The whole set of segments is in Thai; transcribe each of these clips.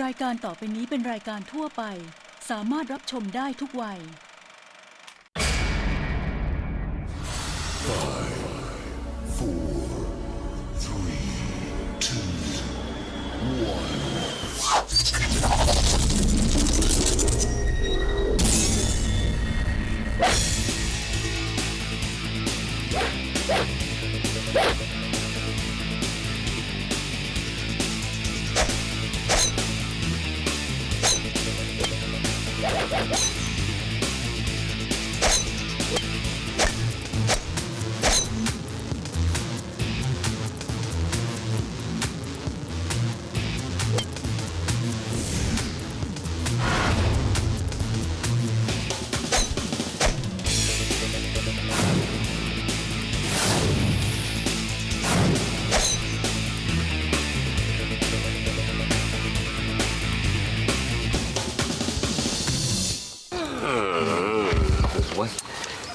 รายการต่อไปนี้เป็นรายการทั่วไป สามารถรับชมได้ทุกวัยโ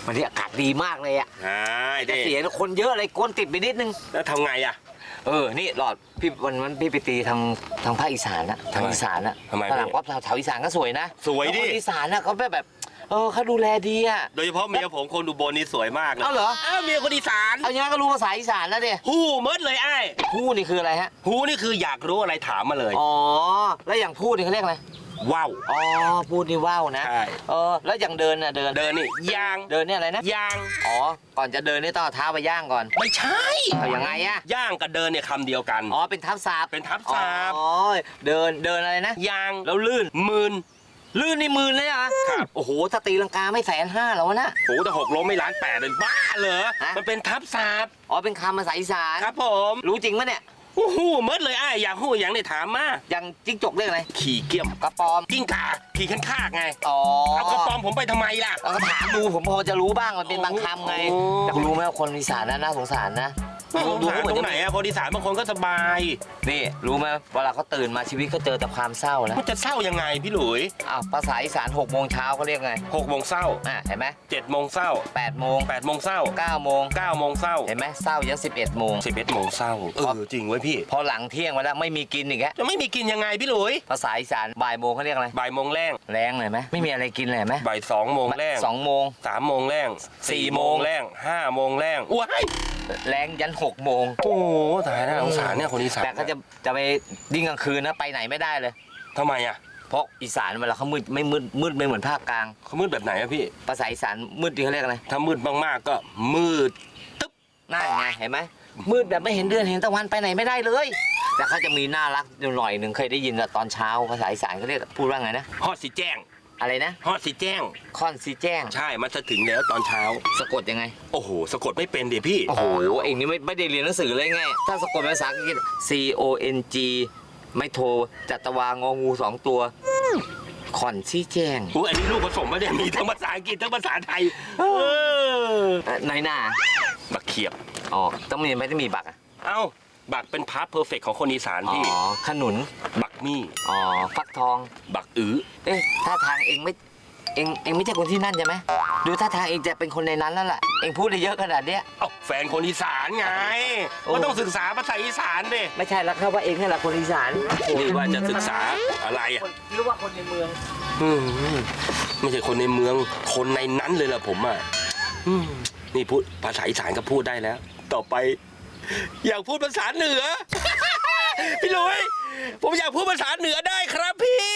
วันนี้อากาศดีมากเลยอะใช่แต่ดิเสียงคนเยอะเลยก้นติดไปนิดนึง แล้วทำไงอะ เออ นี่หลอดพี่วันนั้นพี่ไปตีทางทางภาคอีสานนะทางอีสานนะทำไมฝรั่งพี่ป๊อปชาวชาวอีสานก็สวยนะสวยดิ แล้คนอีสานนะเขาแบบแบบ เออเขาดูแลดีอะโดยเฉพาะเมียผมคนอุบลนี่สวยมากเลยเอาเหรอ อ้าวเมียคนอีสานเอาอย่างนั้นก็รู้ภาษาอีสานแล้วดิฮู้เมิดเลยไอ้าย พูดนี่คืออะไรฮะฮู้นี่คืออยากรู้อะไรถามมาเลย อ๋อ แล้วอย่างพูดนี่เขาเรียกอะไร ว้าวอ๋อพูดนี่ว่าวนะใช่เออแล้วอย่างเดินน่ะเดินเดินนี่ยางเดินเนี่ยอะไรนะยางอ๋อก่อนจะเดินนี่ต้องเอาเท้าไปย่างก่อนไม่ใช่เอายังไงอะย่างกับเดินเนี่ยคำเดียวกันอ๋อเป็นทับศัพท์เป็นทับศัพท์อ๋อเดินเดินอะไรนะยางแล้วลื่นมืนลื่นนี่หมืนเลยเหรอะครับโอ้โหถ้าตีลังกาไม่แสนห้าแล้ววะนะโหแต่หกล้มไม่ล้านแปดเลยบ้าเหรอฮะมันเป็นทับศัพท์อ๋อเป็นคำภาษาอีสานครับผมรู้จริงไหมเนี่ย ฮู้เมิดเลยไอ้ายอยากฮู้อย่างเนี่ยถามมาอย่างจิ้งจกเรียกอะไรขี่เกี่ยมกระปอมกิ้งก่าขี่ขันคากไงอ๋อเอากระปอมผมไปทำไมล่ะ เราก็ถามดูผมพอจะรู้บ้างมันเป็นบางคำไงโอ้ อยากรู้ไหมว่าคนอีสานน่ะน่าสงสารนะ ไม่สงสารเหมืตอนรงจะไหนอะคนอีสานบางคนก็สบาย นี่รู้ไหมเวลาเขาตื่นมาชีวิตเขาเจอแต่ความเศร้าแล้วมันจะเศร้ายังไงพี่หลุยอ้าวภาษาอีสานหกโมงเช้าเขาเรียกไงหกโมงเศร้าอะเห็นไหมเจ็ดโมงเศร้าแปดโมงแปดโมงเศร้าเก้าโมงเก้าโมงเศร้าเห็นไหมเศร้ายันสิบเอ็ดโมงสิบเอ็ดโมงเศร้าเออจริงเว้ยพี่ พอหลังเที่ยงมาแล้วไม่มีกินอีกแล้วจะไม่มีกินยังไงพี่หลุยภาษาอีสานบ่ายโมงเขาเรียกอะไรบ่ายโมงแรงแรงเลยไหมไม่มีอะไรกินเลยเห็นไหมบ่ายสองโมงแรงสองโมงสามโมงแรงสี่โมงแรงห้าโมงแรงว้ายแรงยันหกโมงโอ้โหตายน่าสงสารเนี่ยคนอีสานแต่ก็จะจะไปดิ้งกลางคืนนะไปไหนไม่ได้เลยทำไมอะเพราะอีสานเวลาเขามืดไม่มืดมืดไม่เหมือนภาคกลางเขามืดแบบไหนอะพี่ภาษาอีสานมืดที่เขาเรียกอะไรถ้ามืดมากๆก็มืดนั่นไงเห็นไหมมืดแบบไม่เห็นเดือนเห็นตะวันไปไหนไม่ได้เลย แต่เขาจะมีน่ารักอยู่หน่อยหนึ่งเคยได้ยินอะตอนเช้าภาษาอีสานเขาเรียกพูดว่าไงนะฮอดสีแจ้ง อะไรนะฮอดสีแจ้งค่อนซีแจ้ง ใช่ มันจะถึงแล้วตอนเช้า สะกดยังไง โอ้โห สะกดไม่เป็นดิพี่ โอ้โห เองนี่ไม่ไม่ได้เรียนหนังสือเลยไง ถ้าสะกดเป็นภาษาอังกฤษ C O N G ไม่โทรจัตวางองูสองตัวคอนซีแจ้งอู้อันนี้ลูกผสมไม่ได้มีทั้งภาษาอังกฤษทั้งภาษาไทย เออเอ่อในหน้าบักเขียบ อ๋อต้องมีไม่ได้มีบักอะ เอ้า บักเป็นพาร์ทเพอร์เฟกของคนอีสานอ๋อพี่ ขนุน บักมี่ อ๋อ ฟักทอง บักอือเอ๊ะท่าทางเองไม่ เองเองไม่ใช่คนที่นั่นใช่ไหมดูท่าทางเองจะเป็นคนในนั้นแล้วล่ะ เองพูดได้เยอะขนาดเนี้ย เอ้าแฟนคนอีสานไงโอ้ ก็ต้องศึกษาภาษาอีสานดิไม่ใช่แล้วครับว่าเองนี่แหละคนอีสานนี่ว่าจะศึกษาอะไรอะคนหรือว่าคนในเมือง อืมไม่ใช่คนในเมือง คนในนั้นเลยล่ะผมอะอืมนี่พูดภาษาอีสานก็พูดได้แล้ว ต่อไป อยากพูดภาษาเหนือ พี่ลุย ผมอยากพูดภาษาเหนือได้ครับพี่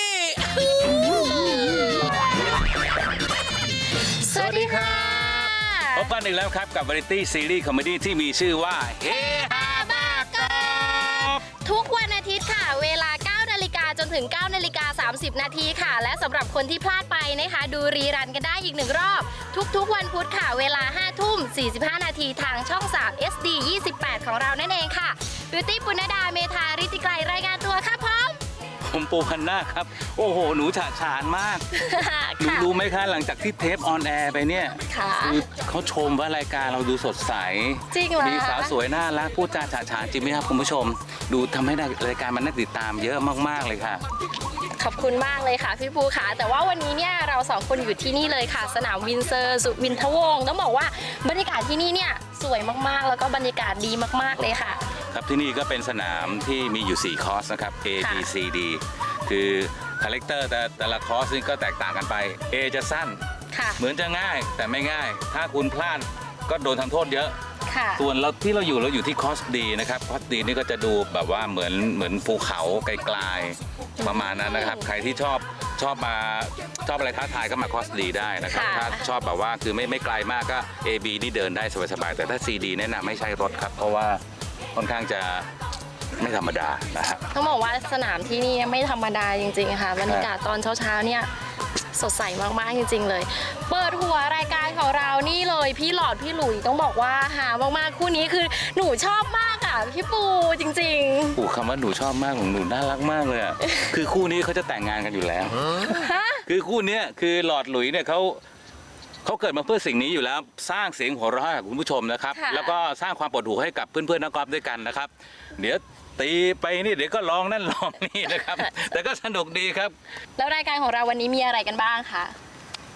สวัสดีค่ะพบกันอีกแล้วครับกับ v a r i ตี้ซีรีส์คอมเมดี้ที่มีชื่อว่าเฮฮาบากกอบทุกวัน ถึง9นาฬิกา30 นาทีค่ะ และสำหรับคนที่พลาดไปนะคะ ดูรีรันกันได้อีกหนึ่งรอบ ทุกๆ วันพุธค่ะ เวลา 5 ทุ่ม 45 นาทีทางช่อง 3 SD 28 ของเรานั่นเองค่ะบิวตี้ปุณดาเมธาริติไกรรายงานตัวค่ะพร้อม ผมปูพันนาครับ โอ้โห หนูฉาฉานมาก หนูค่ะ รู้ไหมคะหลังจากที่เทปออนแอร์ไปเนี่ยค่ะ คือเขาชมว่ารายการเราดูสดใส จริงเหรอมีสาวสวยน่ารักพูดจาฉาฉานจริงไหมครับคุณผู้ชม ดูทำให้รายการมันน่าติดตามเยอะมากๆเลยค่ะ ขอบคุณมากเลยค่ะพี่ปูค่ะ แต่ว่าวันนี้เนี่ยเราสองคนอยู่ที่นี่เลยค่ะ สนามวินเซอร์สุวินทวงศ์ต้องบอกว่าบรรยากาศที่นี่เนี่ยสวยมากๆ แล้วก็บรรยากาศดีมากๆเลยค่ะ ครับที่นี่ก็เป็นสนามที่มีอยู่ 4 คอร์สนะครับ A B C D คือคาแรคเตอร์แต่แต่ละคอร์สนี่ก็แตกต่างกันไป A จะสั้น ค่ะ เหมือนจะง่ายแต่ไม่ง่าย ถ้าคุณพลาดก็โดนทำโทษเยอะ ค่ะ ส่วนเราที่เราอยู่เราอยู่ที่คอสดีนะครับคอสดีนี่ก็จะดูแบบว่าเหมือนเหมือนภูเขาไกลๆประมาณนั้นนะครับ ใครที่ชอบชอบมาชอบอะไรท้าทายก็มาคอสดีได้นะครับ ค่ะ ถ้าชอบแบบว่าคือไม่ไม่ไกลมากก็ AB นี่เดินได้สบายๆแต่ถ้า CD แนะนำไม่ใช่รถครับ เพราะว่าค่อนข้างจะไม่ธรรมดานะครับต้องบอกว่าสนามที่นี่ไม่ธรรมดาจริงๆค่ะบรรยากาศตอนเช้าๆเนี่ย สดใสมากๆจริง ๆ เลย เปิดหัวรายการของเรานี่เลยพี่หลอดพี่หลุยต้องบอกว่าหามากๆคู่นี้คือหนูชอบมากอะพี่ปูจริงอูคำว่าหนูชอบมากของหนูน่ารักมากเลยอะ คือคู่นี้เขาจะแต่งงานกันอยู่แล้วๆฮะ คือคู่เนี้ยคือหลอดหลุยเนี่ยเขาเขาเกิดมาเพื่อสิ่งนี้อยู่แล้ว สร้างเสียงหัวเราะให้กับคุณผู้ชมนะครับ ค่ะ แล้วก็สร้างความปวดหูให้กับเพื่อนๆนักกอล์ฟด้วยกันนะครับ เดี๋ยว ตีไปนี่เดี๋ยวก็ร้องนั่นร้องนี่นะครับ แต่ก็สนุกดีครับ แล้วรายการของเราวันนี้มีอะไรกันบ้างคะ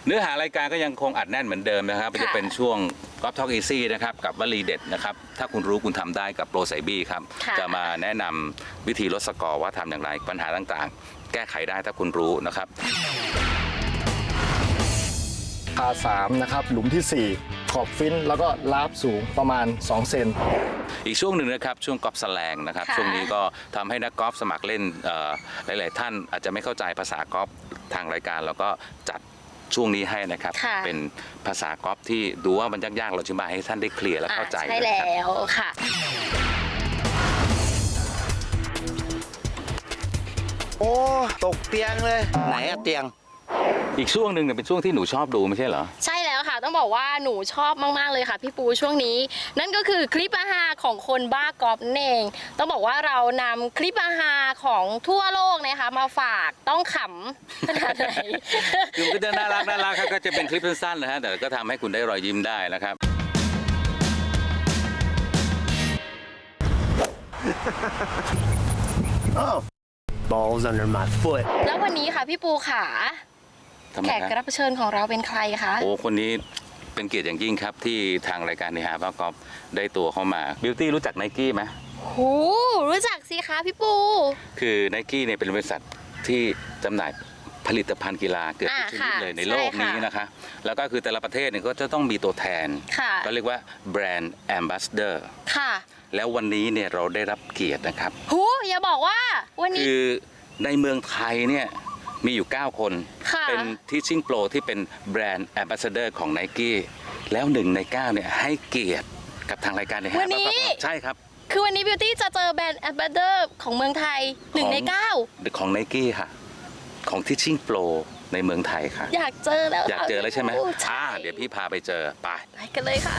เนื้อหารายการก็ยังคงอัดแน่นเหมือนเดิมนะครับค่ะ จะเป็นช่วงกอล์ฟทอกอีซี่นะครับกับวลีเด็ดนะครับถ้าคุณรู้คุณทำได้กับโปรไซบี้ครับ ค่ะจะมาแนะนำวิธีลดสกอร์ว่าทำอย่างไรปัญหาต่างๆ แก้ไขได้ถ้าคุณรู้นะครับ พา3นะครับหลุมที่4ขอบฟินแล้วก็ลาบสูงประมาณ 2 เซน อีกช่วงหนึ่งนะครับช่วงกอล์ฟสแลงนะครับค่ะช่วงนี้ก็ทำให้นักกอล์ฟสมัครเล่นเอ่อหลาย ๆ ท่านอาจจะไม่เข้าใจภาษากอล์ฟทางรายการเราก็จัดช่วงนี้ให้นะครับ ค่ะ เป็นภาษากอล์ฟที่ดูว่ามันยาก ๆ เราจะมาให้ท่านได้เคลียร์และเข้าใจอะใช่นะแล้ครับวค่ะ โอ้ ตกเตียงเลย ไหนอะเตียง อีกช่วงหนึ่งเนี่ยเป็นช่วงที่หนูชอบดูไม่ใช่เหรอ ใช่แล้วค่ะต้องบอกว่าหนูชอบมาก ๆ เลยค่ะ พี่ปูช่วงนี้ นั่นก็คือคลิปอาหารของคนบ้ากอล์ฟนั่นเอง ต้องบอกว่าเรานำคลิปอาหารของทั่วโลกนะคะ มาฝากต้องขำขนาดไหน คือมันก็จะน่ารักน่ารักครับก็จะเป็นคลิปสั้นๆนะฮะแต่ก็ทำให้คุณได้รอยยิ้มได้นะครับ balls under my foot แล้ววันนี้ค่ะพี่ปูขา ทำไมแขกฮะรับเชิญของเราเป็นใครคะ โอ้คนนี้เป็นเกียรติอย่างยิ่งครับ ที่ทางรายการเนฮาบ้ากอล์ฟได้ตัวเข้ามาบิวตี้รู้จักไนกี้ไหมหูรู้จักสิคะพี่ปู คือไนกี้เนี่ยเป็นบริษัทที่จำหน่ายผลิตภัณฑ์กีฬาเกือบทุกอ่าชนิดค่ะเลยในใช่โลกนี้ค่ะ นะคะ แล้วก็คือแต่ละประเทศเนี่ยก็จะต้องมีตัวแทน ค่ะ ก็เรียกว่าแบรนด์แอมบาสเดอร์ค่ะ แล้ววันนี้เนี่ยเราได้รับเกียรตินะครับ หูอย่าบอกว่าวันนี้คือในเมืองไทยเนี่ย มีอยู่ 9 คน ค่ะ เป็น Teaching Pro ที่เป็นแบรนด์ Ambassador ของ n i กี้แล้วหนึ่งใน9เนี่ยให้เกียรติกับทางรายการในวันนี้ใช่ครับคือวันนี้บิวตี้จะเจอแบรนด์แอมบาเดอร์ของเมืองไทยหนึ่งในเก้าของ n i กี้ค่ะ ของ Teaching Pro ในเมืองไทยค่ะ อยากเจอแล้วอยากเจอแล้วใช่ไหมโอ่าเดี๋ยวพี่พาไปเจอไป ไปกันเลยค่ะ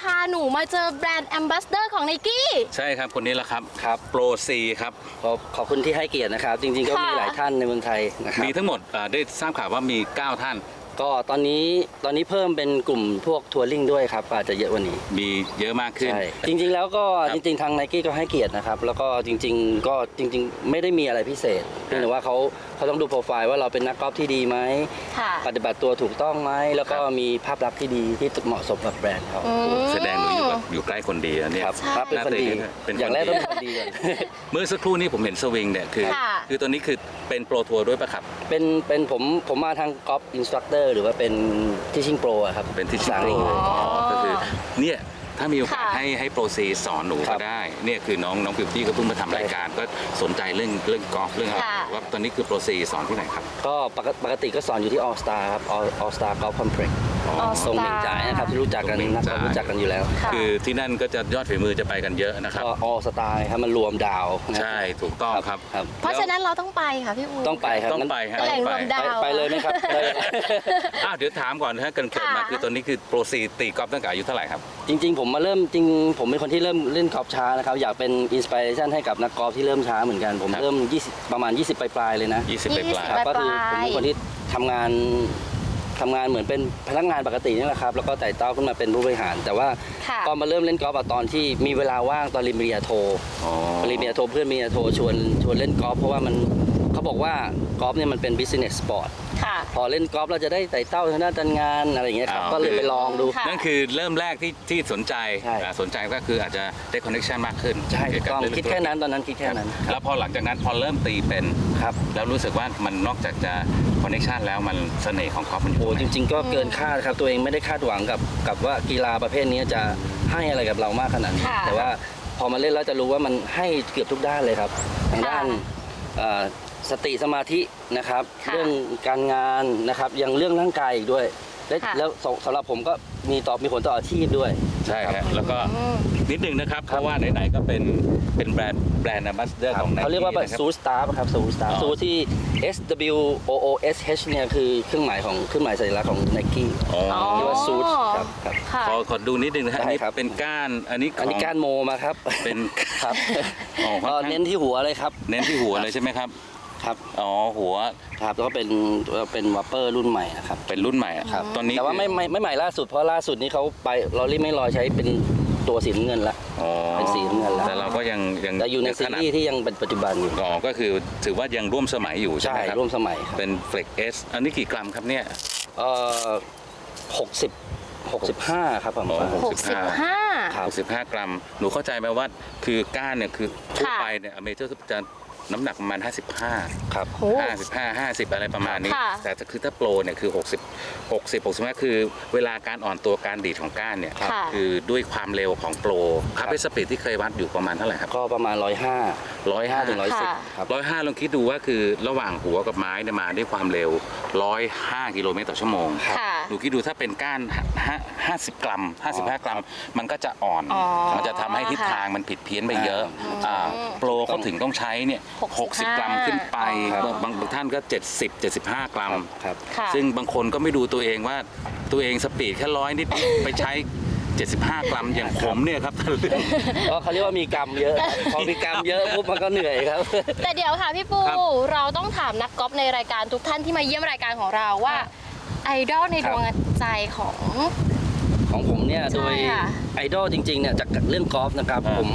พาหนูมาเจอแบรนด์แอมบาสเดอร์ของไนกี้ ใช่ครับคนนี้แหละครับครับโปรซีครับ ขอบขอบคุณที่ให้เกียรตินะครับ จริงๆก็มีค่ะ หลายท่านในเมืองไทยนะครับ มีทั้งหมดอ่าได้ทราบข่าวว่ามี 9 ท่าน ก็ตอนนี้ตอนนี้เพิ่มเป็นกลุ่มพวกทัวริงด้วยครับอาจจะเยอะกว่านี้มีเยอะมากขึ้น ใช่จริง ๆ แล้วก็ครับจริง ๆ ทางไนกี้ก็ให้เกียรตินะครับ แล้วก็จริง ๆ ก็จริง ๆ ไม่ได้มีอะไรพิเศษเพียงแต่ว่าเขาเขาต้องดูโปรไฟล์ว่าเราเป็นนักกอล์ฟที่ดีไหมค่ะ ปฏิบัติตัวถูกต้องไหมแล้วก็ครับ มีภาพลักษณ์ที่ดีที่เหมาะสมกับแบรนด์เขา อืม แสดงหนูอยู่กับ อยู่ใกล้คนดีแล้วเนี่ยครับใช่ ครับเป็นคนดีเป็นคนดีอย่างแรกต้องเป็นคนดีก่อนเมื่อสักครู่นี้ผมเห็นสวิงเนี่ยคือ ค่ะ คือตัวนี้คือเป็นโปรทัวร์ด้วยปะครับ เป็นเป็นผมผมมาทางกอล์ฟอินสตรัคเตอร์หรือว่าเป็นทิชชิ่งโปรครับเป็นที่ชิภาษาโปรอังกฤษอ๋อ ก็คือเนี่ย ถ้ามีโอกาสค่ะให้ให้โปรซีสอนหนูครัก็บ ได้เนี่ยคือน้องน้องพิวตี้ก็เพิ่งมาทำรายการก็สนใจเรื่องเรื่องกอล์ฟเรื่องอะไรค่ะ ว่าตอนนี้คือโปรซีสอนที่ไหนครับ ก็ปกติปกติก็สอนอยู่ที่ All Star ครับ All All Star Golf Complex All ตรงเหม่งจ่ายนะครับที่รู้จักกันตรงเหม่งนักกจ่าอยล์ฟรู้จักกันอยู่แล้ว ค่ะ คือที่นั่นก็จะยอดฝีมือจะไปกันเยอะนะครับ ก็ All Star ครับมันรวมดาวนะครับใช่ถูกต้องครับ ครับ เพราะฉะนั้นเราต้องไปค่ะพี่ปูต้องไปครับต้องงั้นไปฮะแหล่งรวมต้องไปดาว ไปไปเลยไหมครับได้เลย อ้าวเดี๋ยวถามก่อนนะฮะเกรินเกิดมาค่ะ คือตอนนี้คือโปรซีตีกอล์ฟตั้งแต่อายุเท่าไหร่ครับ จริงๆ ผมมาเริ่มจริง ผมเป็นคนที่เริ่มเล่นกอล์ฟช้านะครับ อยากเป็นอินสปิเรชันให้กับนักกอล์ฟที่เริ่มช้าเหมือนกัน ผมครับเริ่ม 20 ประมาณ 20 ปลายๆเลยนะ20ไปปลาย ครับก็คือผมเป็นคนที่ทำงานทำงานเหมือนเป็นพนักงานปกตินี่แหละครับ แล้วก็ไต่เต้าขึ้นมาเป็นผู้บริหาร แต่ว่าค่ะก็มาเริ่มเล่นกอล์ฟอะตอนที่มีเวลาว่างตอนเรียนปริญญาโท อ๋อ ปริญญาโทเพื่อนปริญญาโทชวนชวนเล่นกอล์ฟเพราะว่ามันเขาบอกว่ากอล์ฟเนี่ยมันเป็น business sport ค่ะพอเล่นกอล์ฟเราจะได้ไต่เต้าทางด้านการงานอะไรอย่างเงี้ยครับ อ๋อ ก็เลยไปลองดู ค่ะ นั่นคือเริ่มแรกที่ที่สนใจใช่ อ่าสนใจก็คืออาจจะได้คอนเน t ชันมากขึ้นใช่เกี่ยวกับต้องเรื่องคิดแค่นั้นตอนนั้นคิดแค่นั้นแล้วพอหลังจากนั้นพอเริ่มตีเป็น ครับแล้วรู้สึกว่ามันนอกจากจะคอนเน t ชันแล้วมันเสน่ห์ของกอล์ฟมันอยู่โอ้ตรงไหจนริง ๆ ก็เกินคาดครับตัวเองไม่ได้คาดหวังกับกับว่ากีฬาประเภทนี้จะให้อะไรกับเรามากขนาดนี้ค่ะแต่ว่าพอมาเล่นแล้วจะรู้ว่ามันให้เกือบทุกด้านเลยครับทางด้านเอ่อ สติสมาธินะครับ ค่ะเรื่องการงานนะครับ ยังเรื่องร่างกายอีกด้วย และค่ะ แล้วสสำหรับผมก็มีต่อมีผลต่ออาชีพด้วย ใช่ครับแล้วก็อืม นิดนึงนะครับ เพราะว่าไหนๆก็เป็นเป็นแบรนด์แบรนด์ a m b a s s a d o r ของ Nike เขาเรียกว่านะคบ ซูสตาร์ครับซูสตาร์อ๋อ ซูที่ S W O O S H เนี่ยคือเครื่องหมายของเครื่องหมายสัญลักษณ์ของ Nike อ๋ออ๋อเรียกว่าซูสครับครับ ค่ะ ขอขอดูนิดนึงนะฮะอันนี้ได้ครับ เป็นก้านอันนี้ขอันองนี้การโมมาครับเป็น ครับอ๋อค่อนก็ข้างเน้นที่หัวเลยครับ เน้นที่หัวเลยใช่ไหมครับ ครับอ๋อหัวครับแล้วก็เป็นเป็นวัปเปอร์รุ่นใหม่นะครับเป็นรุ่นใหม่อะครับตอนนี้แต่ว่าคือไม่ไม่ไม่ใหม่ล่าสุดเพราะล่าสุดนี้เขาไปลอรี่ไม่ลอยใช้เป็นตัวสีน้ำเงินละอ๋อเป็นสีน้ำเงินแล้วแต่เราก็ยังยังแต่อยู่ในซีขนาดรีส์ที่ยังเป็นปัจจุบันอยู่อ๋อก็คือถือว่ายังร่วมสมัยอยู่ใช่ใช่ไหมครับร่วมสมัยครับเป็น Flex S อันนี้กี่กรัมครับเนี่ยเอ่อหกสิบหกสิบห้าครับผมอ๋อหกสิบห้าครับ65 กรัม หนูเข้าใจไหมว่าคือก้านเนี่ยคือทั่วค่ะไปเนี่ยอเมเจอร์จะ น้ำหนักประมาณ 55 ครับ โอ้55 50 อะไรประมาณนี้ ค่ะ แต่คือถ้าโปรเนี่ยคือ 60 60 65คือเวลาการอ่อนตัวการดีดของก้านเนี่ยค่ะ คือด้วยความเร็วของโปรคาร์เบสปีดที่เคยวัดอยู่ประมาณเท่าไหร่ครับ ก็ประมาณร้อยห้าร้อยห้าถึงร้อยสิบค่ะ ครับร้อยห้าลองคิดดูว่าคือระหว่างหัวกับไม้เนี่ยมาด้วยความเร็วร้อยห้ากิโลเมตรต่อชั่วโมง ค่ะ หนูคิดดูถ้าเป็นก้านห้าห้าสิบกรัมห้าสิบห้ากรัม มันก็จะอ่อน อ๋อมันจะทำให้ทิศทางมันผิดเพี้ยนไปเยอะอ่าอ่าโปรเขาถึงต้องใช้เนี่ยหกสิบ65กรัมขึ้นไปครับบางบางท่านก็70 75กรัม ครับ ค่ะ ซึ่งบางคนก็ไม่ดูตัวเองว่าตัวเองสปีดแค่ร้อยนิดๆไปใช้ 75 กรัมอย่างผมเนี่ยครับท่านเรื่องก็เขาเรียกว่ามีกรรมเยอะครับพอมีกรรมเยอะปุ๊บมันก็เหนื่อยครับ แต่เดี๋ยวค่ะพี่ปู ครับเราต้องถามนักกอล์ฟในรายการทุกท่านที่มาเยี่ยมรายการของเราว่า ไอดอลในดวงใจของ ของผมเนี่ยใช่โดยค่ะไอดอลจริงๆเนี่ยจากเรื่องกอล์ฟนะครับอ่าผม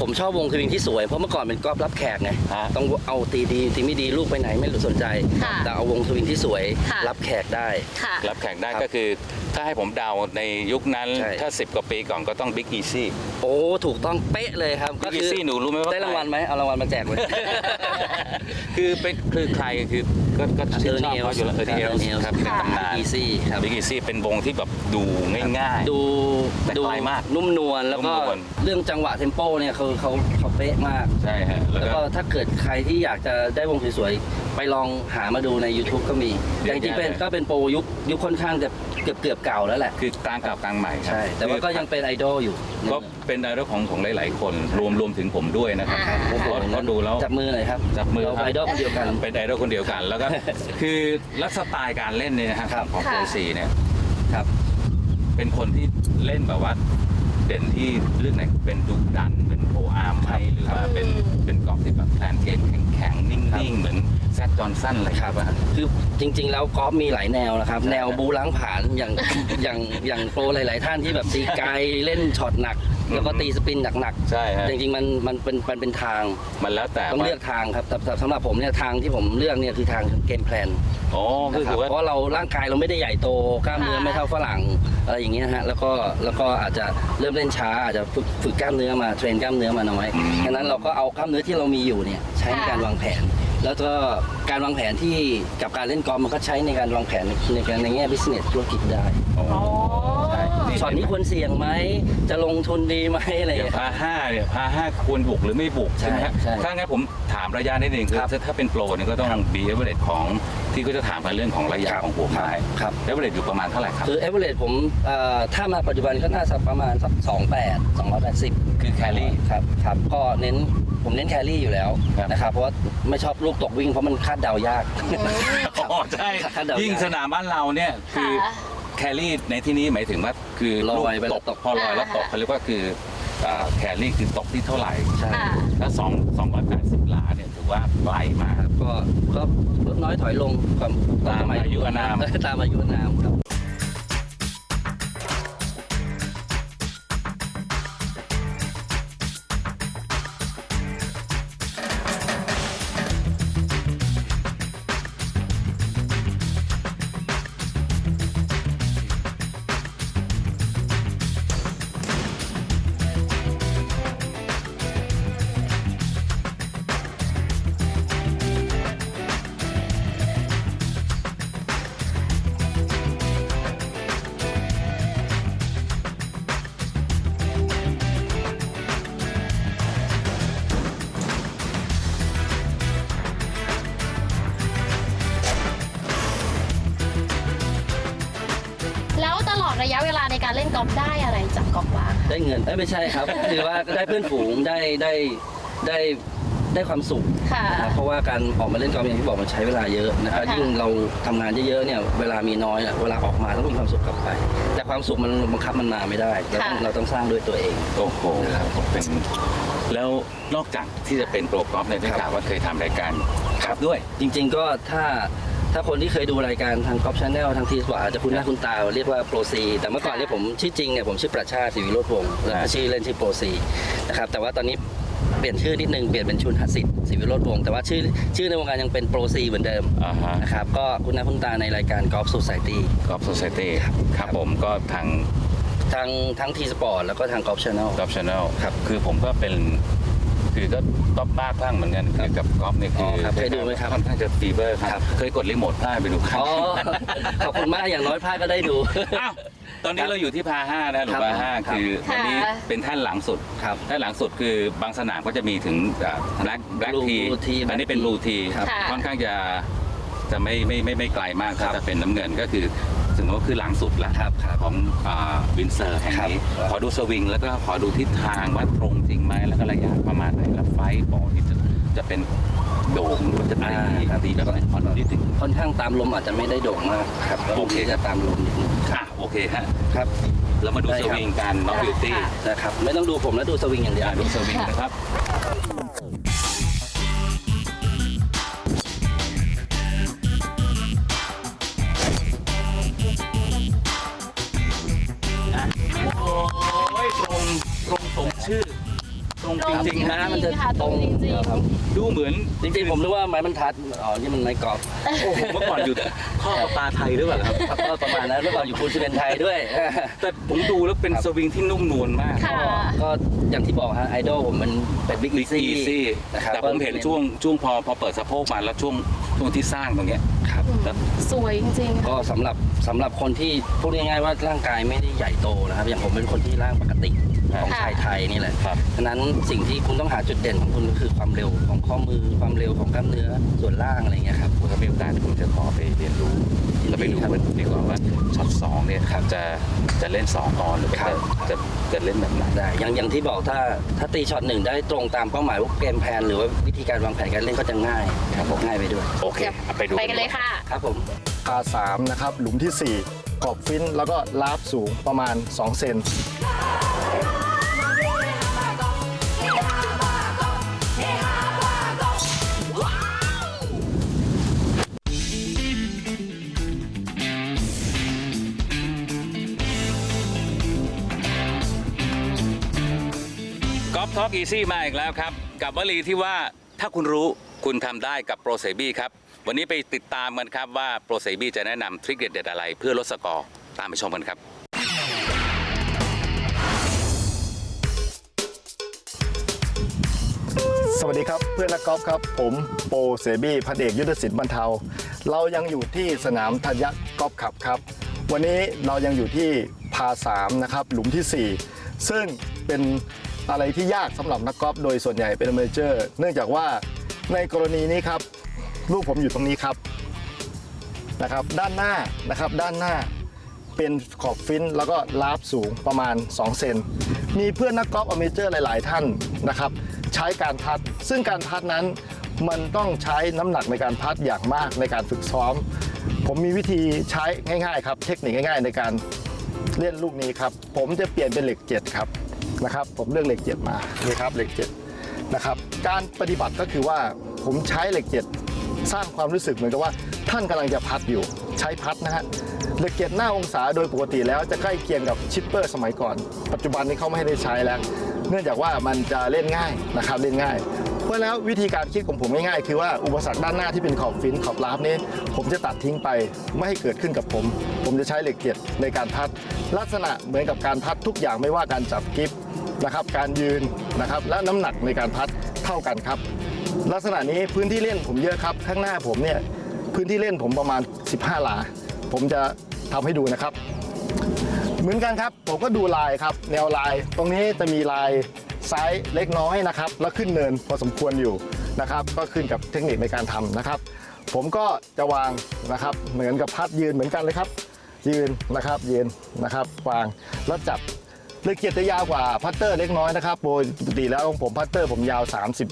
ผมชอบวงสวิงที่สวยเพราะเมื่อก่อนเป็นกอล์ฟรับแขกไงฮะ ต้องเอาตีดีตีไม่ดีลูกไปไหนไม่สนใจ ค่ะแต่เอาวงสวิงที่สวยค่ะ รับแขกได้ ค่ะ รับแข่งได้ครับก็คือ ถ้าให้ผมเดาในยุคนั้นใช่ ถ้า 10 กว่าปีก่อนก็ต้อง Big Easy โอ้ถูกต้องเป๊ะเลยครับก็ Big คือ Easy หนูรู้ไหมว่าได้รางวัลไหมเอารางวัลมาแจกเลย คือเป็นคือใครคือก็ก็ชื่นชอบเขาอยู่แล้วเออเอล Earl ครับเป็นค่ะตำนาน อีซี่ครับ Big Easy เป็นวงที่แบบดูง่ายๆดูแต่ดูไกลมากนุ่มนวลแล้วก็นุ่มนวล เรื่องจังหวะเทมโปเนี่ยเขาเขาเขาเป๊ะมากใช่ฮะ แล้วแล้วก็ก็ถ้าเกิดใครที่อยากจะได้วงสวยๆ ไปลองหามาดูใน YouTube ก็มี เยแต่อะจริงๆเป็นแยะเลย ก็เป็นโปรยุคยุคค่อนข้างจะเกือบเกือบๆเก่าแล้วแหละ คือกลางเก่ากลางใหม่ครับใช่ แต่ว่าก็ยังเป็นไอดอลอยู่ก็เป็นไอดอลของของหลาย ๆ คนรวมรวมถึงผมด้วยนะครับอ่าโอ้โหเพราะเพราะดูแล้ว จับมือหน่อยครับจับมือเราครับ ไอดอลคนเดียวกัน เป็นไอดอลคนเดียวกันแล้วก็ คือลักษณะสไตล์การเล่นเนี่ยนะคครัรับบของค่ะโปรซีเนี่ยครับ เป็นคนที่เล่นแบบว่าเด่นที่เรื่องไหนเป็นดุดันเป็นโปรอาร์มไหมหรือว่าเป็นเป็นกอล์ฟที่แบบแพลนเกมแข็งๆ นิ่งๆ เหมือนแซดจอห์นสันอะไรครับว่าคือจริง ๆ แล้วกอล์ฟมีหลายแนวนะครับ แนวบูล้างผ่านอย่างอย่างอย่างโปรหลาย ๆ ท่านที่แบบตีไกลเล่นช็อตหนัก แล้วก็ตีสปินหนักใช่ฮะๆจริงๆมันมันเป็นมันเป็นทางมันแล้วแต่ต้องว่าเลือกทางครับแต่แต่สำหรับผมเนี่ยทางที่ผมเลือกเนี่ยคือทางเกมแพลน อ๋อก็นะคคืรับอว่าเพราะเราร่างกายเราไม่ได้ใหญ่โตกล้ามเนื้อค่ะไม่เท่าฝรั่งอะไรอย่างเงี้ยฮะแล้วก็แล้วก็อาจจะเริ่มเล่นช้าอาจจะฝึกฝึกกล้ามเนื้อมาเทรนกล้ามเนื้อมาน้อยอืมฉะนั้นเราก็เอากล้ามเนื้อที่เรามีอยู่เนี่ยใช้ในการวางแผน แล้วก็การวางแผนที่กับการเล่นกอล์ฟมันก็ใช้ในการวางแผนในการในแง่ business ธุรกิจได้ อ๋ออ๋อใช่ช็อตนี้ควรเสี่ยงไหม จะลงทุนดีไหมอะไรอย่างอย่างเงี้ย พาห้าเนี่ยพาห้าควรบุกหรือไม่บุกใช่ไหมฮะใช่ใช่ถ้างั้นผมถามระยะนิดนึงคือครับ ถ้าถ้าเป็นโปรเนี่ยก็ต้องบีเอเวอเรของที่ก็จะถามกันเรื่องของระยะของหัวไม้ครับ เอเวอเรอยู่ประมาณเท่าไหร่ครับ คือเอเวอเรผมเอ่อถ้ามาปัจจุบันก็น่าจะประมาณสัก28 280คือแครี่ ครับครับ ก็เน้นผมเน้นแครี่อยู่แล้วครับ นะครับ เพราะว่าไม่ชอบลูกตกวิ่งเพราะมันคาดเดายาก อ๋อใช่ คาดเดายาก ยิ่งสนามบ้านเราเนี่ยคือค่ะ แครี่ในที่นี้หมายถึงว่าคือลอยไปลูกแล้วตตกกพอลอยแล้วตกอ่าเขาเรียกว่าคือแครี่คือตกที่เท่าไหร่ใช่ค่ะถ้า2 280หลาเนี่ยถือว่าไกลมาก ครับก็ก็ลดน้อยถอยลงความตามอายุอานาม ตามอายุอานามครับ การเล่นกอล์ฟได้อะไรจากกอล์ฟบ้างได้เงินเอ้ยไม่ใช่ครับ คือว่าได้เพื่อนฝูงได้ได้ได้ได้ความสุขค่ะ นะครับเพราะว่าการออกมาเล่นกอล์ฟอย่างที่บอกมันใช้เวลาเยอะนะครับค่ะ ยิ่งเราทำงานเยอะๆเนี่ยเวลามีน้อยอะเวลาออกมาต้องมีความสุขกลับไป แต่ความสุขมันบังคับมันมาไม่ได้เราต้องเราต้องสร้างด้วยตัวเอง โอ้โหเป็นแล้วนอกจากที่จะเป็นโปรกอล์ฟเนี่ยได้ข่าวว่าเคยทำรายการครับด้วย จริงๆก็ถ้า ถ้าคนที่เคยดูรายการทางกอล์ฟชาแนลทางทีสปอร์ตอาจจะคุ้นหน้าคุ้นตาเรียกว่าโปรซีแต่เมื่อก่อนเนี่ยผมชื่อจริงเนี่ยผมชื่อประชาติศิวิโรธวงศ์แล้วก็ชื่อเล่นชื่อโปรซีนะครับแต่ว่าตอนนี้เปลี่ยนชื่อนิดนึงเปลี่ยนเป็นชุนหสิทธิ์ศิวิโรธวงศ์แต่ว่าชื่อชื่อในวงการยังเป็นโปรซีเหมือนเดิมอ่าฮะนะครับก็คุณหน้าคุณตาในรายการกอล์ฟสุสายตี กอล์ฟโซซตี้ครับผมก็ทางทั้งทั้งทีสปอร์ตแล้วก็ทางกอล์ฟชาแนล กอล์ฟชาแนลครับ คือผมก็เป็น คือก็ ต๊อปบ้าคลั่งเหมือนกันคือกับกอล์ฟเนี่ยคืออครับเคยดูไหมครับ ค่อนข้างจะฟีเวอร์คครัรับบเคยกดรีโมทพลาดไปดูครั้ง อ๋อ ขอบคุณมากอย่างน้อยพลาดก็ได้ดู อ้าวตอนนี้เราอยู่ที่พาห้านะหรือครับ พาห้าครับคือวันนี้ค่ะเป็นท่านหลังสุดครับ ท่านหลังสุดคือบางสนามก็จะมีถึงแบล็กแบล็ก Blue ที Blue tea อันนี้ Black เป็น tea บลูทีครับค่ะ ค่อนข้างจะจะไม่ไม่ไม่ไม่ไกลมากครัถ้าบจะเป็นน้ำเงินก็คือ ถึงว่าคือหลังสุดละครับครับของวินเซอร์แห่งนี้ครับขอดูสวิง แล้วก็ขอดูทิศทางว่าตรงจริงไหมแล้วก็ระยะประมาณไหนแล้วไฟบอลนี่จะจะเป็นโด่งหรือจะตีอ่าครับตีแล้วก็อ่อนนิดนึงค่อนข้างตามลมอาจจะไม่ได้โด่งมากครับโอเคจะตามลมนิดนึงอะโอเคฮะครับ เรามาดูได้สครับวิงกันน้องบิวตี้ค่ะนะครับไม่ต้องดูผมแล้วดูสวิงอย่างเดียวอะดูสวิงนะครับ นะมันจะค่ะตรงจริงๆครับดูเหมือนจริงๆผมนึกว่าไม้บรรทัดอ๋อนี่มันไม้กอล์ฟโอ้โหเมื่อก่อนอยู่ข้อประปาไทยหรือเปล่าครับก็ประมาณนั้นเมื่อก่อนอยู่ปูนซีเมนต์ไทยด้วย แต่ผมดูแล้วเป็นสวิงที่นุ่มนวลมากค่ะก็อย่างที่บอกฮะไอดอลผมมันเป็นบิ๊กบิ๊กอีซี่นะครับแต่ผมเห็นช่วงช่วงพอพอเปิดสะโพกมาแล้วช่วงช่วงที่สร้างตรงเนี้ย ครับแล้วสวยจริงๆก็สำหรับสำหรับคนที่พูดง่ายๆว่าร่างกายไม่ได้ใหญ่โตนะครับ อย่างผมเป็นคนที่ร่างปกติของค่ะชายไทยนี่แหละครับ ฉะนั้นสิ่งที่คุณต้องหาจุดเด่นของคุณก็คือความเร็วของข้อมือความเร็วของกล้ามเนื้อส่วนล่างอะไรเงี้ยครับถ้ามีโอกาสผมจะขอไปเรียนรู้เราไปดูกันดีกว่าว่าช็อตสองเนี่ยจะจะเล่นสองออนหรือว่าครัจะบจะจะเล่นแบบไหนได้อย่างอย่างที่บอกถ้าถ้าตีช็อตหนึ่งได้ตรงตามเป้าหมายว่าเกมแพลนหรือว่าวิธีการวางแผนการเล่นก็จะง่ายครับผมง่ายไปด้วย โอเคเอาไปดูไปกันเลยค่ะครับผมพา3นะครับ หลุมที่ 4 ขอบฟินแล้วก็ลาบสูงประมาณ 2 เซน กอล์ฟท็อกอีซี่มาอีกแล้วครับ กับวลีที่ว่าถ้าคุณรู้ คุณทำได้กับโปรเซบี้ครับ วันนี้ไปติดตามกันครับว่าโปรเซบี้จะแนะนำทริคเด็ดๆอะไร เพื่อลดสกอร์ตามไปชมกันครับสวัสดีครับเพื่อนนักกอล์ฟครับ ผมโปเซบี้พันเอกยุทธศิลป์บรรเทา เรายังอยู่ที่สนามธัญญกอล์ฟขับครับ วันนี้เรายังอยู่ที่พา3นะครับหลุมที่ 4 ซึ่งเป็นอะไรที่ยากสำหรับนักกอล์ฟโดยส่วนใหญ่เป็นอเมเจอร์ เนื่องจากว่า ในกรณีนี้ครับ ลูกผมอยู่ตรงนี้ครับนะครับ ด้านหน้านะครับด้านหน้าเป็นขอบฟินแล้วก็ลาบสูงประมาณ 2 เซน มีเพื่อนนักกอล์ฟอเมเจอร์หลาย ๆ ท่านนะครับ ใช้การพัด ซึ่งการพัดนั้นมันต้องใช้น้ำหนักในการพัดอย่างมากในการฝึกซ้อม ผมมีวิธีใช้ง่าย ๆ ครับ เทคนิคง่าย ๆ ในการเล่นลูกนี้ครับ ผมจะเปลี่ยนเป็นเหล็กเจ็ดครับนะครับ ผมเลือกเหล็กเจ็ดมานี่ครับเหล็กเจ็ด นะครับ การปฏิบัติก็คือว่าผมใช้เหล็กเจ็ดสร้างความรู้สึกเหมือนกับว่าท่านกำลังจะพัดอยู่ใช้พัดนะฮะเหล็กเจ็ดหน้าองศาโดยปกติแล้วจะใกล้เคียงกับชิปเปอร์สมัยก่อน ปัจจุบันนี้เขาไม่ให้ได้ใช้แล้ว เนื่องจากว่ามันจะเล่นง่ายนะครับเล่นง่ายเพราะแล้ววิธีการคิดของผมง่ายๆคือว่าอุปสรรคด้านหน้าที่เป็นขอบฟินขอบลาฟนี้ ผมจะตัดทิ้งไปไม่ให้เกิดขึ้นกับผม ผมจะใช้เหล็กเจ็ดในการพัด ลักษณะเหมือนกับการพัดทุกอย่างไม่ว่าการจับกิฟ นะครับ การยืนนะครับ และน้ำหนักในการพัดเท่ากันครับ ลักษณะนี้พื้นที่เล่นผมเยอะครับ ข้างหน้าผมเนี่ยพื้นที่เล่นผมประมาณ 15 หลา ผมจะทำให้ดูนะครับ เหมือนกันครับ ผมก็ดูลายครับ แนวลายตรงนี้จะมีลายไซส์เล็กน้อยนะครับ แล้วขึ้นเนินพอสมควรอยู่นะครับ ก็ขึ้นกับเทคนิคในการทำนะครับ ผมก็จะวางนะครับ เหมือนกับพัดยืนเหมือนกันเลยครับ ยืนนะครับยืนนะครับ วางแล้วจับ เลยเกียรจะยาวกว่าพัตเตอร์เล็กน้อยนะครับโดยปกติแล้วของผมพัตเตอร์ผมยาว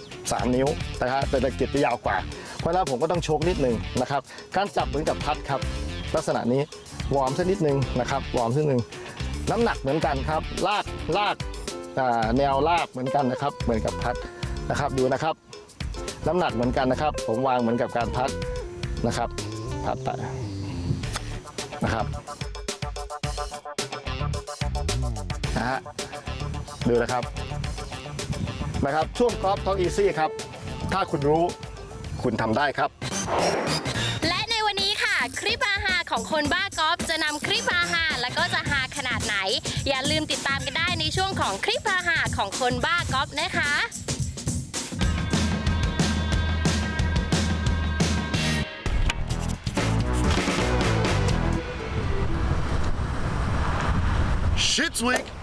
33 นิ้วนะครับแต่ตะเกียรจะยาวกว่า เพราะฉะนั้นผมก็ต้องโชกนิดนึงนะครับการจับเหมือนกับพัดครับ ลักษณะนี้วอร์มสักนิดนึงนะครับวอร์มสักนิดนึงน้ำหนักเหมือนกันครับ ลากลากแนวลากเหมือนกันนะครับ เหมือนกับพัดนะครับดูนะครับ น้ำหนักเหมือนกันนะครับ ผมวางเหมือนกับการพัดนะครับ พัดไปนะครับ นะฮะดูนะครับนะครับ ช่วงกอล์ฟท็อกอีซี่ครับ ถ้าคุณรู้คุณทำได้ครับ และในวันนี้ค่ะ คลิปอาหาของคนบ้ากอล์ฟจะนำคลิปอาหาแล้วก็จะหาขนาดไหน อย่าลืมติดตามกันได้ในช่วงของคลิปอาหาของคนบ้ากอล์ฟนะคะ Shit's weak. Oh,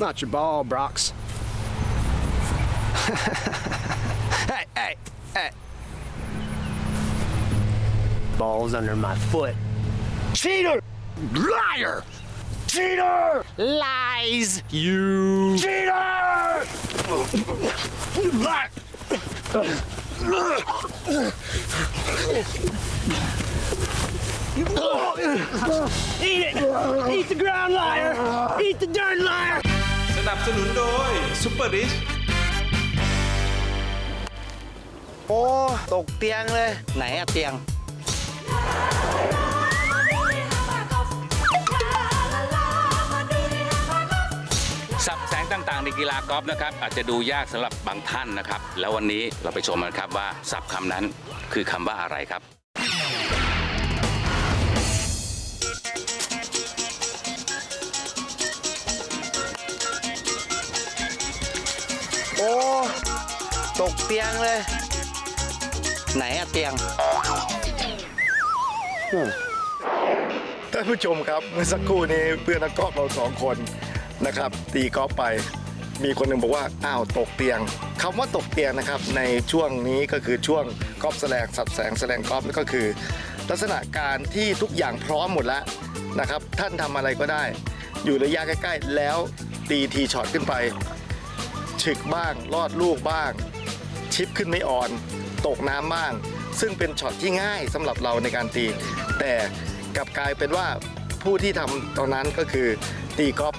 That's not your ball, Brox. hey, hey, hey. Ball's under my foot. Cheater! Liar! Cheater! Lies! You! Cheater! Eat it! Eat the ground, liar! Eat the dirt, liar! สนับสนุนโดยซุปเปอร์ดิชโอ้ตกเตียงเลย ไหนอะเตียง สับแสงต่างๆในกีฬากอล์ฟนะครับ อาจจะดูยากสำหรับบางท่านนะครับ แล้ววันนี้เราไปชมกันครับว่าสับคำนั้นคือคำว่าอะไรครับ ตกเตียงเลย ไหนอะเตียงท่านผู้ชมครับเมื่อสักครู่นี้เพื่อนนักกอล์ฟเราสองคนนะครับ ตีกอล์ฟไปมีคนหนึ่งบอกว่าอ้าวตกเตียงคำว่าตกเตียงนะครับ ในช่วงนี้ก็คือช่วงกอล์ฟแสลงสับแสงแสลงกอล์ฟก็คือ ลักษณะการที่ทุกอย่างพร้อมหมดแล้วนะครับ ท่านทำอะไรก็ได้ อยู่ระยะใกล้ ๆ แล้วตีทีช็อตขึ้นไปฉึกบ้างลอดลูกบ้าง ชิปขึ้นไม่อ่อน ตกน้ำบ้าง ซึ่งเป็นช็อตที่ง่ายสำหรับเราในการตี แต่กลับกลายเป็นว่าผู้ที่ทำตอนนั้นก็คือตีกอล์ฟ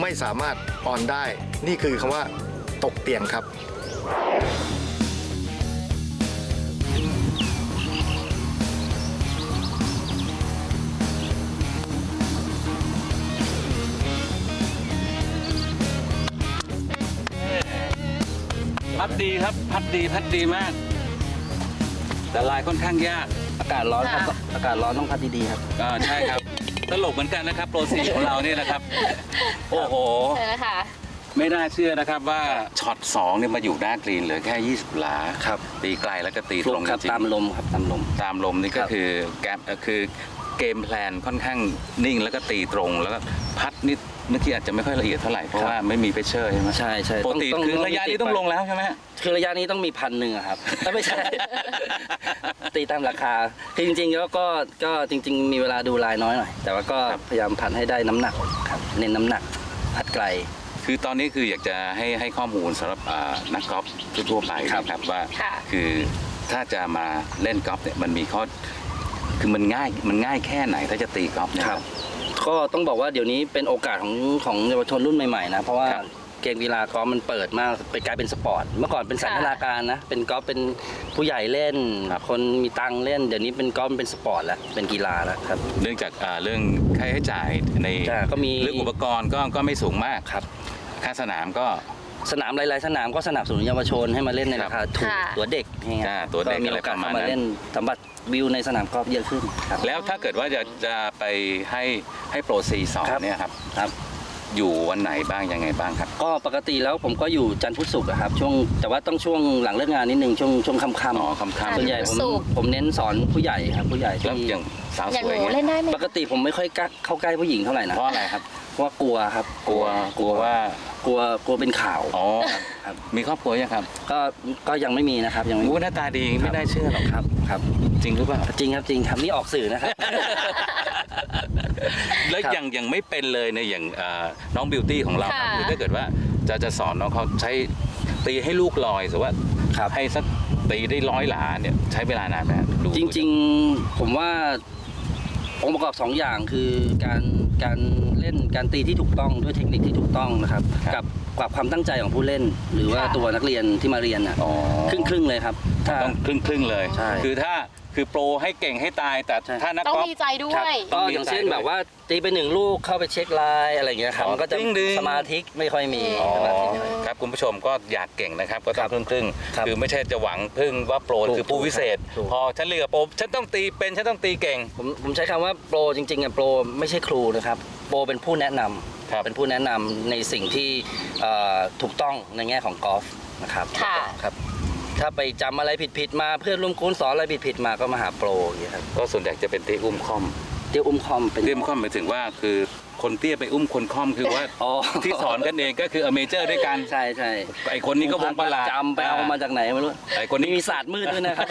ไม่สามารถออนได้ นี่คือคำว่าตกเตียงครับ ดดีครับ พัดดีพัดดีมาก แต่ลายค่อนข้างยาก อากาศร้อนครับค่ะ อากาศร้อนต้องพัดดีๆครับ อ่าใช่ครับ ตลกเหมือนกันนะครับ โปรซีของเราเนี่ยนะครับ โอ้โหใช่ไหมคะไม่น่าเชื่อนะครับว่าช็อต2เนี่ยมาอยู่หน้ากรีนเหลือแค่ 20 หลาครับ ตีไกลแล้วก็ตีฟตลุรงกครับจริงๆตามลมครับตามลมตามลมนี่ก็ครับ คือแกมเอ่อคือเกมแพลนค่อนข้างนิ่งแล้วก็ตีตรงแล้วก็พัดนิด เมื่อกี้อาจจะไม่ค่อยละเอียดเท่าไหร่เพราะว่าไม่มีเพชเชอร์ใช่ไหมใช่ใช่ปกติต้องคือต้องระยะมีติดนี้ต้องไปลงแล้วใช่ไหมฮะคือระยะนี้ต้องมีพันหนึ่งอะครับแต่ไม่ใช่ ตีตามราคาคือจริงๆแล้วก็ก็จริง ๆ มีเวลาดูลายน้อยหน่อย แต่ว่าก็พยายามพันให้ได้น้ำหนักครับเน้นน้ำหนักพัดไกล คือตอนนี้คืออยากจะให้ให้ข้อมูลสำหรับอ่านักกอล์ฟทั่วๆไปครับนะครับว่าค่ะคือถ้าจะมาเล่นกอล์ฟเนี่ยมันมีข้อคือมันง่ายมันง่ายแค่ไหนถ้าจะตีกอล์ฟเนี่ยครับ ก็ต้องบอกว่าเดี๋ยวนี้เป็นโอกาสของของเยาวชนรุ่นใหม่ๆนะ เพราะว่าครับเกมกีฬากอล์ฟมันเปิดมากไปกลายเป็นสปอร์ต เมื่อก่อนเป็นสันทนาการนะ เป็นกอล์ฟเป็นผู้ใหญ่เล่น คนมีตังค์เล่น เดี๋ยวนี้เป็นกอล์ฟเป็นสปอร์ตแล้ว เป็นกีฬาแล้วครับ เนื่องจากอ่าเรื่องค่าใช้จ่ายในจ้ะก็มีเรื่องอุปกรณ์ก็ก็ไม่สูงมากครับ ค่าสนามก็ สนามหลาย ๆ สนามก็สนับสนุนเยาวชนให้มาเล่นในครับราคาถูกค่ะตัวเด็กนี่ไงจ้ะตัวเด็กมีโอกาสอะไรประมาณเข้ามานั้น เล่นสมบัติวิวในสนามกอล์ฟเยอะขึ้นครับ แล้วถ้าเกิดว่าจะจะไปให้ให้โปรซีสอนครับ เนี่ยครับ ครับ อยู่วันไหนบ้างยังไงบ้างครับ ก็ปกติแล้วผมก็อยู่จันทร์พุธศุกร์อะครับช่วงแต่ว่าต้องช่วงหลังเลิกงานนิดนึงช่วงช่วงค่ำอ๋อๆค่ำๆส่วนใหญ่ผมศุกร์ ผมเน้นสอนผู้ใหญ่ครับผู้ใหญ่แล้วที่อย่างสาวอย่างสหวยนูเนี่ยเล่นได้ไหมปกติผมไม่ค่อยกล้าเข้าใกล้ผู้หญิงเท่าไหร่นะเพราะอะไรครับ เพราะว่ากลัวครับกลัวกลัวว่า กลัวกลัวเป็นข่าวอ๋อครับมีครอบครัวยังครับก็ก็ยังไม่มีนะครับยังไม่มี อู้หน้าตาดีไม่น่าเชื่อหรอกครับครับ จริงหรือเปล่า จริงครับจริงครับนี่ออกสื่อนะครับ แล้วครับ ยังยังไม่เป็นเลยในอย่างเอ่อน้องบิวตี้ของเราครับค่ะ คือถ้าเกิดว่าจะจะสอนน้องเขาใช้ตีให้ลูกลอยสมมติว่าครับ ให้สักตีได้ร้อยหลาเนี่ยใช้เวลานานไหมฮะดูจริงๆผมว่าองค์ประกอบสองอย่างคือการการเล่นการตีที่ถูกต้องด้วยเทคนิคที่ถูกต้องนะครับ กับกับความตั้งใจของผู้เล่น หรือว่าค่ะ ตัวนักเรียนที่มาเรียนน่ะอ๋อครึ่งครึ่งๆเลยครับถ้า ต้องครึ่งครึ่งๆเลย ใช่ คือถ้า คือโปรให้เก่งให้ตายแต่ใช่ถ้านักต้องกอล์ฟ มีใจด้ครับวยก็อย่างเช่นแบบว่าตีไปหนึ่งลูกเข้าไปเช็คไลน์อะไรอย่างเงี้ยครับอ๋อมันก็จะดิ้งดึง สมาธิไม่ค่อยมีอ๋อสมาธิไม่ค่อยมีครับคุณผู้ชมก็อยากเก่งนะครับก็ต้องครึ่งครึ่งๆครับคือไม่ใช่จะหวังพึ่งว่าโปรถูกคือผู้วิเศษ ถูก พอฉันเรียนกับโปรฉันต้องตีเป็นฉันต้องตีเก่ง ผมผมใช้คำว่าโปรจริงๆอะโปรไม่ใช่ครูนะครับโปรเป็นผู้แนะนำครับ เป็นผู้แนะนำในสิ่งที่เอ่อถูกต้องในแง่ของกอล์ฟนะครับค่ะ ครับ ถ้าไปจำอะไรผิดๆมาเพื่อนร่วมกุ้นสอนอะไรผิดๆมาก็มาหาโปรอย่างเงี้ยครับก็ส่วนใหญ่จะเป็นตีอุ้มคอมเตี้ยอุ้มคอมเป็นตีอุ้มคอมหมายถึงว่าคือคนเตี้ยไปอุ้มคนคอมคือว่าอ๋อที่สอนกันเองก็คืออเมเจอร์ด้วยกันใช่ใช่ไอคนนี้ก็วงประหลาดจำไปเอามาจากไหนไม่รู้ไอคนนี้มีศาสตร์มืดด้วยนะครับ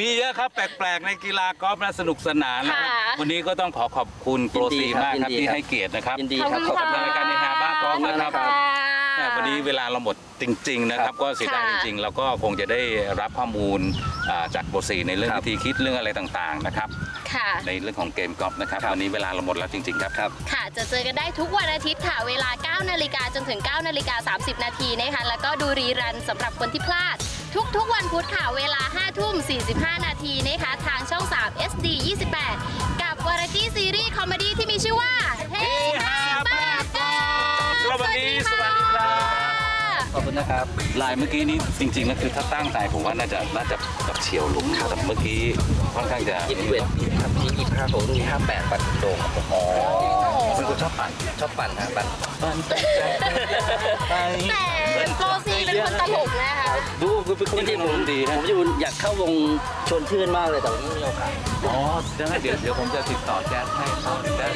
มีเยอะครับแปลกๆในกีฬากอล์ฟนะสนุกสนานนะครับค่ะวันนี้ก็ต้องขอขอบคุณโปรยินดีซีครับมากครับยินดีที่ครับให้เกียรตินะครับยินดีขอบครับคุณขอบค่ะคุณรายการในหาบ้านกอล์ฟนะครับ ขอณแม่วันนี้เวลาเราหมดจริง ๆ นะครับ ก็เสียดายจค่ะริงๆเราก็คงจะได้รับข้อมูลอ่าจากโปรซีในเรื่องครับ วิธีคิดเรื่องอะไรต่างๆนะครับ ค่ะ ในเรื่องของเกมกอล์ฟนะครับวันนี้เวลาเราหมดแล้วจริงๆครับ ครับ ค่ะ จะเจอกันได้ทุกวันอาทิตย์ค่ะ เวลา 9 นาฬิกาจนถึง 9 นาฬิกา 30 นาทีนะคะ แล้วก็ดูรีรันสำหรับคนที่พลาด ทุกๆวันพุธค่ะ เวลา 5 ทุ่ม 45 นาทีนะคะ ทางช่อง 3 SD 28 กับวาไรตี้ซีรีส์คอมเมดี้ที่มีชื่อว่า เฮฮาบ้ากอล์ฟ สวัสดีสวัสดีครับ ขอบคุณนะครับลายเมื่อกี้นี้จริงๆแล้วคือถ้าตั้งใจผมว่าน่าจะน่าจะแบบเฉียวหลุมแต่เมื่อกี้ค่อนข้างจะยี่สิบเอ็ดครับที่ยี่สิบห้าผมมีห้าแปดปัดโด่งครับอ๋อเป็นคนชอบปั่นชอบปั่นฮะปั่นปั่นตั้งใจไปแต่โปรซีเป็นคนตลกนะคะดูคือเป็นคนจริที่งๆผมดีผฮะมอยู่อยากเข้าวงชวนชื่นมากเลยแต่ว่าไม่มีโอกาสอ๋อเดี๋ยวเดี๋ยวเดี๋ยวผมจะติดต่อแจ๊สให้เขาได้